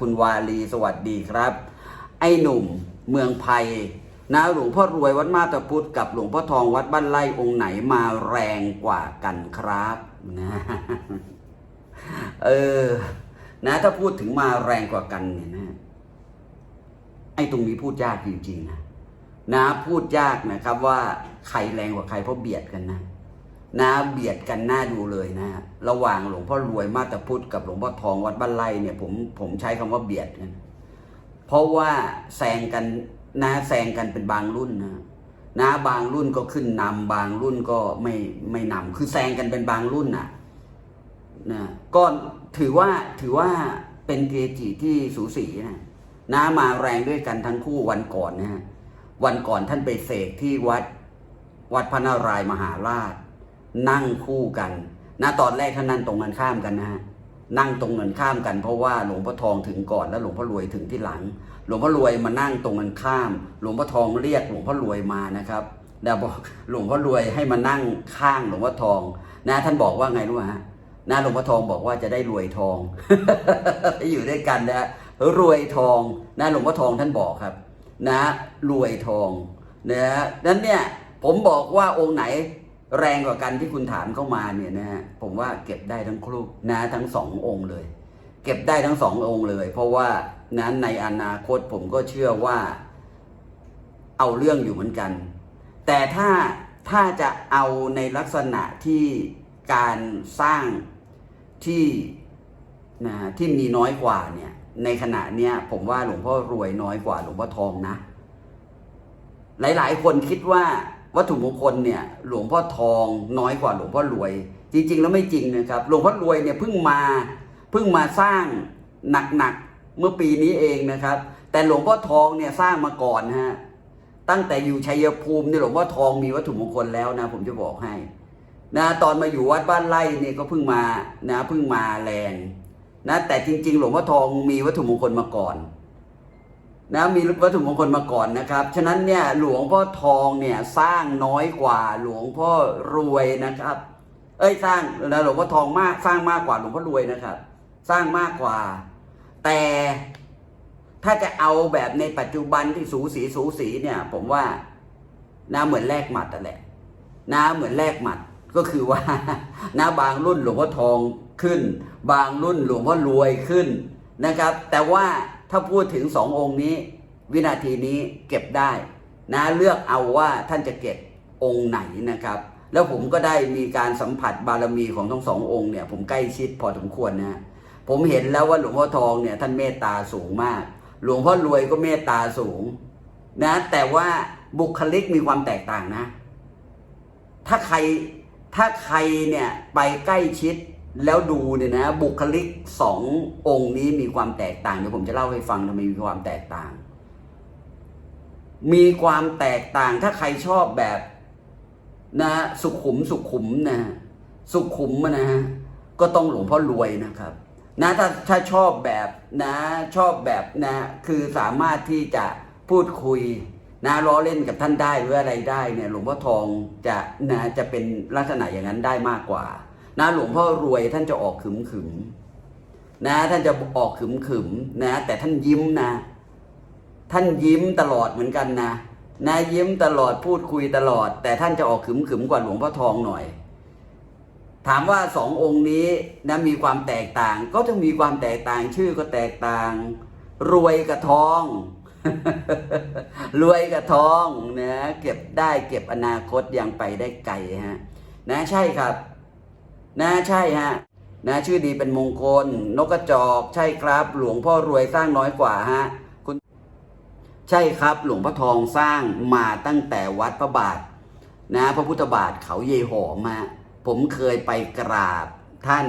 คุณวาลีสวัสดีครับ ไอ้หนุ่มเมืองไผ่นะหลวงพ่อรวยวัดมาตาพุทธกับหลวงพ่อทองวัดบ้านไร่องค์ไหนมาแรงกว่ากันครับนะเออ นะ ถ้าพูดถึงมาแรงกว่ากันเนี่ยนะไอ้ตรงนี้พูดยากจริงๆนะนะพูดยากนะครับว่าใครแรงกว่าใครเพราะเบียดกันนะ นะเบียดกันหน้าดูเลยนะระหว่างหลวงพ่อรวยมาตาพุทธกับหลวงพ่อทองวัดบ้านไร่เนี่ยผมผมใช้คำว่าเบียดกันเพราะว่าแซงกันนะแซงกันเป็นบางรุ่นนะนะบางรุ่นก็ขึ้นนำบางรุ่นก็ไม่ไม่นำคือแซงกันเป็นบางรุ่นน่ะนะก็ถือว่าถือว่าเป็นเกจิที่สูสีนะนะมาแรงด้วยกันทั้งคู่วันก่อนนะฮะวันก่อนท่านไปเสกที่วัดวัดพระนารายมหาราช นั่งคู่กันนะตอนแรกท่านนั่งตรงกันข้ามกันนะฮะนั่งตรงกันข้ามกันเพราะว่าหลวงพ่อทองถึงก่อนแล้วหลวงพ่อรวยถึงที่หลัง หลวงพ่อรวยมานั่งตรงกันข้าม หลวงพ่อทองเรียกหลวงพ่อรวยมานะครับแล้วบอกหลวงพ่อรวยให้มานั่งข้างหลวงพ่อทองนะท่านบอกว่าไงรู้ไหมฮะนะหลวงพ่อทองบอกว่าจะได้รวยทอง อยู่ด้วยกันนะรวยทองนะหลวงพ่อทองท่านบอกครับ นะรวยทองนะนั้นเนี่ยผมบอกว่าองค์ไหน แรงกว่ากันที่คุณถามเข้ามาเนี่ยนะฮะผมว่าเก็บได้ทั้งครูนะทั้งสององค์เลย เก็บได้ทั้งสององค์เลย เพราะว่านั้นในอนาคตผมก็เชื่อว่า เอาเรื่องอยู่เหมือนกัน แต่ถ้าถ้าจะเอาในลักษณะที่การสร้างที่นะที่มีน้อยกว่าเนี่ย ในขณะเนี้ยผมว่าหลวงพ่อรวยน้อยกว่าหลวงพ่อทองนะ หลาย ๆ คนคิดว่า วัตถุมงคลเนี่ยหลวงพ่อทองน้อยกว่าหลวงพ่อรวย จริง ๆ แล้วไม่จริงนะครับ หลวงพ่อรวยเนี่ยเพิ่งมาเพิ่งมาสร้างหนักๆเมื่อปีนี้เองนะครับ แต่หลวงพ่อทองเนี่ยสร้างมาก่อนฮะตั้งแต่อยู่ชัยภูมิเนี่ยหลวงพ่อทองมีวัตถุมงคลแล้วนะ ผมจะบอกให้นะตอนมาอยู่วัดบ้านไร่เนี่ยก็เพิ่งมานะเพิ่งมาแรงนะแต่จริง ๆ หลวงพ่อทองมีวัตถุมงคลมาก่อน นะมีวัตถุมงคลมาก่อนนะครับ ฉะนั้นเนี่ยหลวงพ่อทองเนี่ยสร้างน้อยกว่าหลวงพ่อรวยนะครับ เอ้ยสร้างนะหลวงพ่อทองมากสร้างมากกว่าหลวงพ่อรวยนะครับ สร้างมากกว่า แต่ถ้าจะเอาแบบในปัจจุบันที่สูสีสูสีเนี่ย ผมว่านะเหมือนแลกหมัดนั่นแหละนะเหมือนแลกหมัดก็คือว่านะบางรุ่นหลวงพ่อทองขึ้น บางรุ่นหลวงพ่อรวยขึ้นนะครับ แต่ว่า ถ้าพูดถึงสององค์นี้ วินาทีนี้เก็บได้นะเลือกเอาว่าท่านจะเก็บองค์ไหนนะครับ แล้วผมก็ได้มีการสัมผัสบารมีของทั้งสององค์เนี่ย ผมใกล้ชิดพอสมควรนะผมเห็นแล้วว่าหลวงพ่อทองเนี่ยท่านเมตตาสูงมาก หลวงพ่อรวยก็เมตตาสูง นะ แต่ว่าบุคลิกมีความแตกต่างนะ ถ้าใครถ้าใครเนี่ยไปใกล้ชิด แล้วดูเนี่ยนะบุคลิกสององค์นี้มีความแตกต่างเดี๋ยวผมจะเล่าให้ฟังทำไมมีความแตกต่าง มีความแตกต่างถ้าใครชอบแบบนะสุขุมสุขุมนะสุขุมนะฮะก็ต้องหลวงพ่อรวยนะครับ นะถ้าถ้าชอบแบบนะชอบแบบนะ คือสามารถที่จะพูดคุยนะล้อเล่นกับท่านได้หรืออะไรได้เนี่ยหลวงพ่อทองจะนะจะเป็นลักษณะอย่างนั้นได้มากกว่า นะหลวงพ่อรวยท่านจะออกขึมขึมนะท่านจะออกขึมขึมนะแต่ท่านยิ้มนะ ท่านยิ้มตลอดเหมือนกันนะนะยิ้มตลอดพูดคุยตลอด แต่ท่านจะออกขึมขึมกว่าหลวงพ่อทองหน่อย ถามว่าสององค์นี้นะมีความแตกต่าง ก็ต้องมีความแตกต่างชื่อก็แตกต่าง รวยกับทอง รวยกับทองนะเก็บได้เก็บอนาคตยังไปได้ไกลฮะนะใช่ครับ นะใช่ฮะนะชื่อดีเป็นมงคล นกกระจอก ใช่ครับ หลวงพ่อรวยสร้างน้อยกว่าฮะคุณใช่ครับ หลวงพ่อทองสร้างมาตั้งแต่วัดพระบาท นะ พระพุทธบาทเขาเยหอมา ผมเคยไปกราบท่าน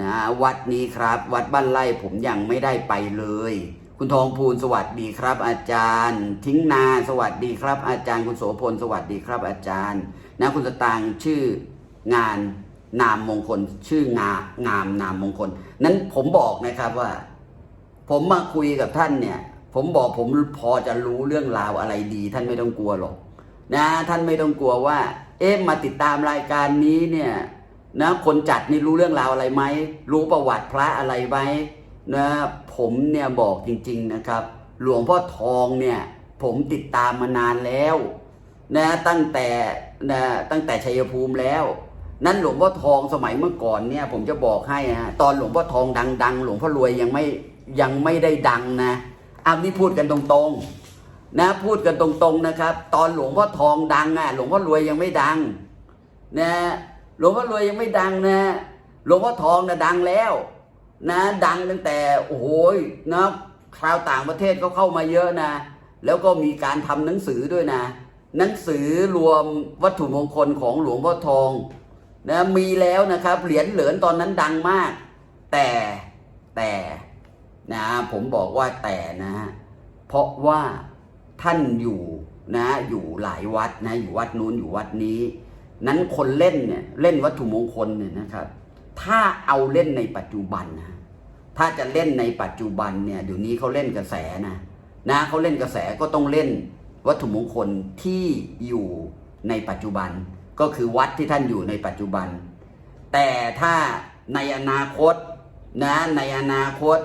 นะวัดนี้ครับ วัดบ้านไร่ผมยังไม่ได้ไปเลย คุณทองพูนสวัสดีครับ อาจารย์ ทิ้งนาสวัสดีครับ อาจารย์คุณโสพลสวัสดีครับ อาจารย์ นะคุณสตางชื่องาน นามมงคล ชื่องางามนามมงคล นั้นผมบอกนะครับว่า ผมมาคุยกับท่านเนี่ย ผมบอกผมพอจะรู้เรื่องราวอะไรดี ท่านไม่ต้องกลัวหรอกนะท่านไม่ต้องกลัวว่า เอ๊ะมาติดตามรายการนี้เนี่ยนะคนจัดนี่รู้เรื่องราวอะไรไหมรู้ประวัติพระอะไรไหมนะผมเนี่ยบอกจริง ๆนะครับ หลวงพ่อทองเนี่ยผมติดตามมานานแล้วนะตั้งแต่นะตั้งแต่ชัยภูมิแล้ว นั้นหลวงพ่อทองสมัยเมื่อก่อนเนี่ย ผมจะบอกให้นะตอนหลวงพ่อทองดัง ๆ หลวงพ่อรวยยังไม่ยังไม่ได้ดังนะอ้าวนี่พูดกันตรงๆ นะพูดกันตรงๆนะครับ ตอนหลวงพ่อทองดังอะ หลวงพ่อรวยยังไม่ดัง นะหลวงพ่อรวยยังไม่ดังนะหลวงพ่อทองนะดังแล้ว นะดังตั้งแต่โอ้โหนะคราวต่างประเทศก็เข้ามาเยอะนะ แล้วก็มีการทำหนังสือด้วยนะ หนังสือรวมวัตถุมงคลของหลวงพ่อทอง นะมีแล้วนะครับเหรียญเหริญตอนนั้นดังมาก แต่แต่นะผมบอกว่าแต่นะเพราะว่าท่านอยู่นะอยู่หลายวัดนะอยู่วัดนู้นอยู่วัดนี้ นั้นคนเล่นเนี่ยเล่นวัตถุมงคลเนี่ยนะครับ ถ้าเอาเล่นในปัจจุบันนะถ้าจะเล่นในปัจจุบันเนี่ยเดี๋ยวนี้เขาเล่นกระแสนะนะเขาเล่นกระแสก็ต้องเล่นวัตถุมงคลที่อยู่ในปัจจุบัน ก็คือวัดที่ท่านอยู่ในปัจจุบัน แต่ถ้าในอนาคตนะในอนาคต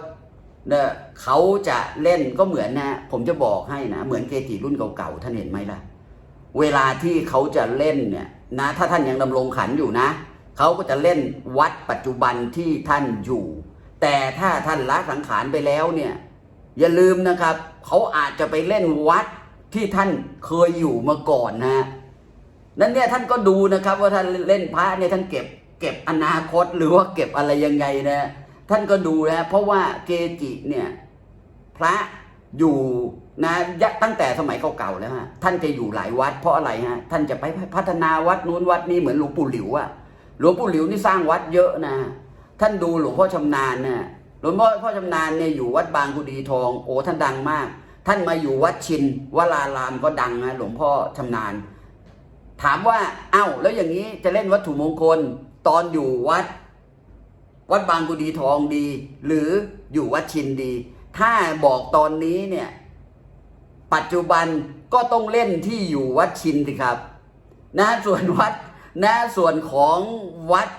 เนี่ยเขาจะเล่นก็เหมือนนะ ผมจะบอกให้นะ เหมือนเกจิรุ่นเก่าๆท่านเห็นไหมล่ะ เวลาที่เขาจะเล่นเนี่ยนะ ถ้าท่านยังดำรงขันอยู่นะ เขาก็จะเล่นวัดปัจจุบันที่ท่านอยู่ แต่ถ้าท่านละสังขารไปแล้วเนี่ย อย่าลืมนะครับ เขาอาจจะไปเล่นวัดที่ท่านเคยอยู่มาก่อนนะ นั้นเนี่ยท่านก็ดูนะครับ ว่าท่านเล่นพระเนี่ยท่านเก็บ เก็บอนาคตหรือว่าเก็บอะไรยังไงนะท่านก็ดูนะเพราะว่าเกจิเนี่ยพระอยู่นะยตั้งแต่สมัยเก่าๆแล้วฮะท่านจะอยู่หลายวัดเพราะอะไรฮะท่านจะไปพัฒนาวัดนู้นวัดนี้เหมือนหลวงปู่หลิวอะหลวงปู่หลิวนี่สร้างวัดเยอะนะท่านดูหลวงพ่อชำนาญนะหลวงพ่อพ่อชำนาญเนี่ยอยู่วัดบางกุดีทองโอ้ท่านดังมาก ท่านมาอยู่วัดชินวรารามก็ดังนะหลวงพ่อชำนาญ ถามว่าเอ้าแล้วอย่างนี้จะเล่นวัตถุมงคลตอนอยู่วัด วัดบางกุดีทองดี หรืออยู่วัดชินดี ถ้าบอกตอนนี้เนี่ย ปัจจุบันก็ต้องเล่นที่อยู่วัดชินสิครับ นะส่วนวัดนะส่วนของวัด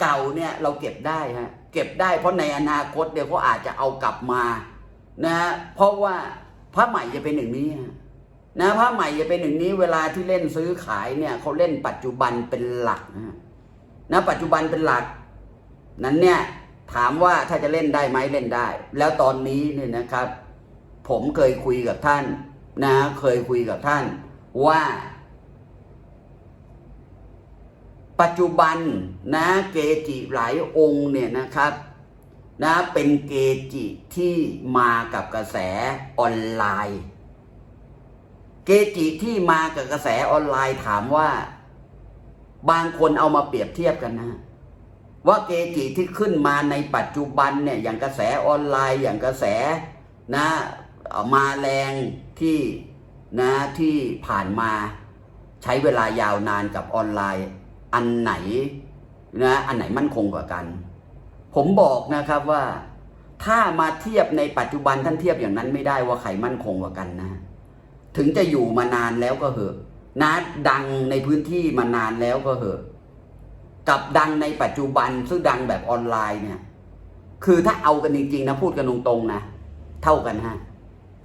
เก่าเนี่ยเราเก็บได้ฮะเก็บได้เพราะในอนาคตเดี๋ยวเขาอาจจะเอากลับมา นะเพราะว่าพระใหม่จะเป็นอย่างนี้ฮะ นะพระใหม่จะเป็นอย่างนี้เวลาที่เล่นซื้อขายเนี่ยเขาเล่นปัจจุบันเป็นหลักนะฮะนะปัจจุบันเป็นหลัก นั้นเนี่ยถามว่าถ้าจะเล่นได้ไหมเล่นได้ แล้วตอนนี้เนี่ยนะครับ ผมเคยคุยกับท่านนะ เคยคุยกับท่านว่า ปัจจุบันนะเกจิหลายองค์เนี่ยนะครับนะเป็นเกจิที่มากับกระแสออนไลน์ เกจิที่มากับกระแสออนไลน์ถามว่า บางคนเอามาเปรียบเทียบกันนะ ว่าเกจิที่ขึ้นมาในปัจจุบันเนี่ยอย่างกระแสออนไลน์อย่างกระแสนะมาแรงที่นะที่ผ่านมาใช้เวลายาวนานกับออนไลน์ อันไหนนะอันไหนมั่นคงกว่ากัน ผมบอกนะครับว่า ถ้ามาเทียบในปัจจุบันท่านเทียบอย่างนั้นไม่ได้ว่าใครมั่นคงกว่ากันนะ ถึงจะอยู่มานานแล้วก็เหอะนะดังในพื้นที่มานานแล้วก็เหอะ กับดังในปัจจุบันซึ่งดังแบบออนไลน์เนี่ย คือถ้าเอากันจริงๆนะพูดกันตรงๆนะ เท่ากันฮะ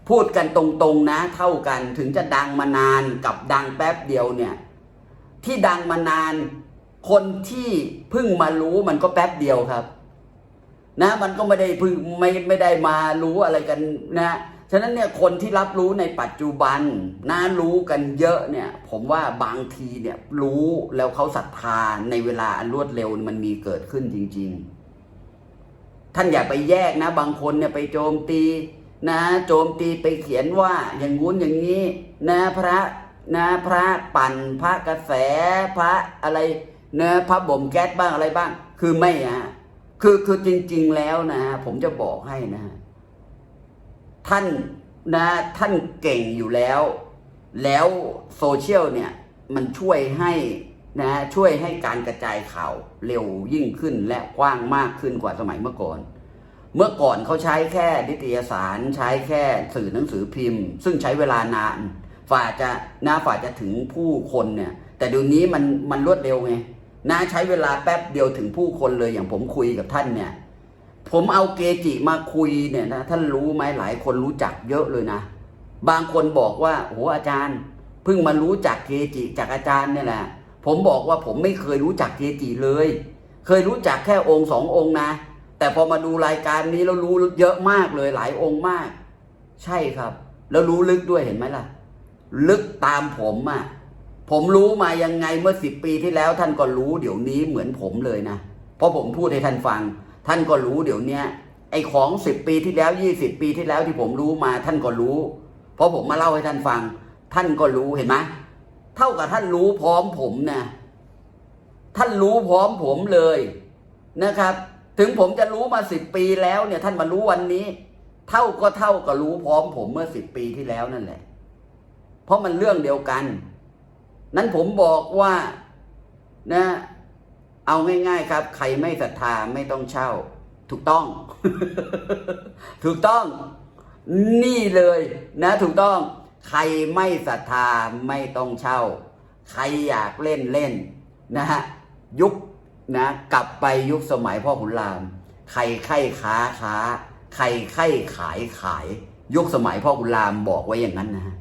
พูดกันตรงๆนะ เท่ากันถึงจะดังมานานกับดังแป๊บเดียวเนี่ย ที่ดังมานาน คนที่เพิ่งมารู้มันก็แป๊บเดียวครับ นะ มันก็ไม่ได้เพึ่งไม่ไม่ได้มารู้อะไรกันนะ ฉะนั้นเนี่ยคนที่รับรู้ในปัจจุบันนะรู้กันเยอะเนี่ยผมว่าบางทีเนี่ยรู้แล้วเขาศรัทธาในเวลาอันรวดเร็วมันมีเกิดขึ้นจริง ๆ ท่านอย่าไปแยกนะ บางคนเนี่ยไปโจมตีนะโจมตีไปเขียนว่าอย่างงู้นอย่างนี้นะพระนะพระปั่นพระกระแสพระอะไรนะพระบ่มแก๊สบ้างอะไรบ้าง คือไม่อะคือคือจริง ๆ แล้วนะผมจะบอกให้นะ ท่านนะท่านเก่งอยู่แล้ว แล้วโซเชียลเนี่ยมันช่วยให้นะช่วยให้การกระจายข่าวเร็วยิ่งขึ้นและกว้างมากขึ้นกว่าสมัยเมื่อก่อน เมื่อก่อนเขาใช้แค่นิตยสารใช้แค่สื่อหนังสือพิมพ์ ซึ่งใช้เวลานานฝ่าจะนะฝ่าจะถึงผู้คนเนี่ยแต่เดี๋ยวนี้มันมันรวดเร็วไงนะใช้เวลาแป๊บเดียวถึงผู้คนเลยอย่างผมคุยกับท่านเนี่ย ผมเอาเกจิมาคุยเนี่ยนะท่านรู้ไหมหลายคนรู้จักเยอะเลยนะ บางคนบอกว่าโหอาจารย์ เพิ่งมารู้จักเกจิจากอาจารย์เนี่ยแหละผมบอกว่าผมไม่เคยรู้จักเกจิเลย เคยรู้จักแค่องค์สององค์นะ แต่พอมาดูรายการนี้แล้วรู้เยอะมากเลยหลายองค์มาก ใช่ครับ แล้วรู้ลึกด้วยเห็นไหมล่ะ ลึกตามผมอะ่ะผมรู้มายังไงเมื่อสิบปีที่แล้วท่านก็รู้เดี๋ยวนี้เหมือนผมเลยนะ เพราะผมพูดให้ท่านฟัง ท่านก็รู้เดี๋ยวเนี้ยไอ้ของสิบปีที่แล้วยี่สิบปีที่แล้วที่ผมรู้มา ท่านก็รู้ เพราะผมมาเล่าให้ท่านฟัง ท่านก็รู้เห็นไหมเท่ากับท่านรู้พร้อมผมนะท่านรู้พร้อมผมเลยนะครับ ถึงผมจะรู้มาสิบปีแล้วเนี่ย ท่านมารู้วันนี้ เท่าก็เท่ากับรู้พร้อมผมเมื่อสิบปีที่แล้วนั่นแหละ เพราะมันเรื่องเดียวกัน นั้นผมบอกว่านะ เอาง่ายๆครับ ใครไม่ศรัทธาไม่ต้องเช่า ถูกต้อง ถูกต้อง นี่เลยนะถูกต้อง ใครไม่ศรัทธาไม่ต้องเช่า ใครอยากเล่นเล่นนะฮะยุคนะกลับไปยุคสมัยพ่อขุนราม ใครไข้ค้าค้า ใครไข้ขายขาย ยุคสมัยพ่อขุนรามบอกไว้อย่างนั้นนะ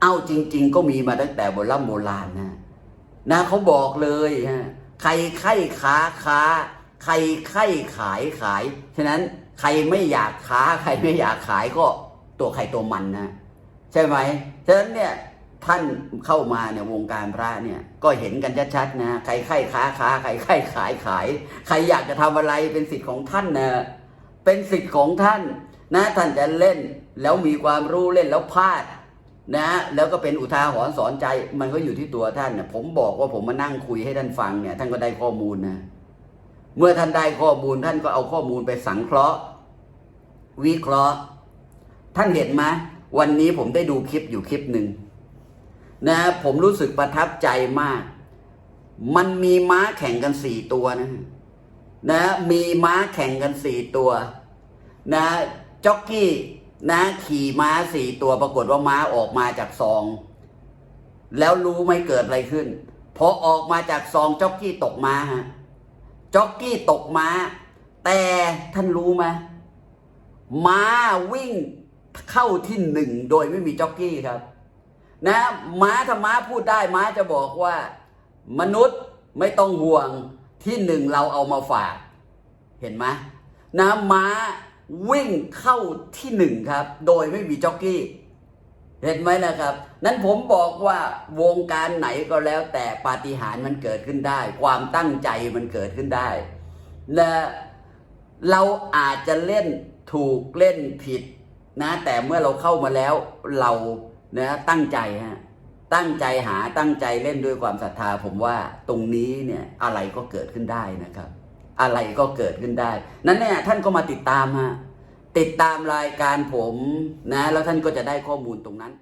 เอาจริง ๆ ก็มีมาตั้งแต่โบราณโบราณนะนะเขาบอกเลยฮะ ใครไข้ค้าค้า ใครไข้ขายขาย ฉะนั้นใครไม่อยากค้า ใครไม่อยากขายก็ตัวใครตัวมันนะ ใช่ไหมฉะนั้นเนี่ยท่านเข้ามาเนี่ยวงการพระเนี่ยก็เห็นกันชัดๆนะใครไข้ค้าค้าใครไข้ขายขาย ใครอยากจะทำอะไรเป็นสิทธิ์ของท่านนะเป็นสิทธิ์ของท่านนะท่านจะเล่นแล้วมีความรู้เล่นแล้วพลาด นะแล้วก็เป็นอุทาหรณ์สอนใจ มันก็อยู่ที่ตัวท่านนะผมบอกว่าผมมานั่งคุยให้ท่านฟังเนี่ยท่านก็ได้ข้อมูลนะเมื่อท่านได้ข้อมูลท่านก็เอาข้อมูลไปสังเคราะห์ วิเคราะห์ ท่านเห็นไหมวันนี้ผมได้ดูคลิปอยู่คลิปหนึ่งนะผมรู้สึกประทับใจมาก มันมีม้าแข่งกันสี่ตัวนะนะมีม้าแข่งกันสี่ตัว นะจ็อกกี้ นะขี่ม้าสี่ตัวปรากฏว่าม้าออกมาจากซอง แล้วรู้ไม่เกิดอะไรขึ้นพอออกมาจากซองจ็อกกี้ตกม้าฮะจ็อกกี้ตกม้า แต่ท่านรู้ไหมม้าวิ่งเข้าที่หนึ่งโดยไม่มีจ็อกกี้ครับ นะม้าถ้าม้าพูดได้ม้าจะบอกว่า มนุษย์ไม่ต้องห่วงที่หนึ่งเราเอามาฝาก เห็นไหมนะม้า วิ่งเข้าที่หนึ่งครับ โดยไม่มีจ็อกกี้ เห็นไหมนะครับ นั้นผมบอกว่าวงการไหนก็แล้วแต่ปาฏิหาริย์มันเกิดขึ้นได้ ความตั้งใจมันเกิดขึ้นได้ และเราอาจจะเล่นถูกเล่นผิดนะ แต่เมื่อเราเข้ามาแล้วเรานะตั้งใจฮะตั้งใจหาตั้งใจเล่นด้วยความศรัทธา ผมว่าตรงนี้เนี่ยอะไรก็เกิดขึ้นได้นะครับ อะไรก็เกิดขึ้นได้ นั้นเนี่ยท่านก็มาติดตามฮะติดตามรายการผมนะ แล้วท่านก็จะได้ข้อมูลตรงนั้น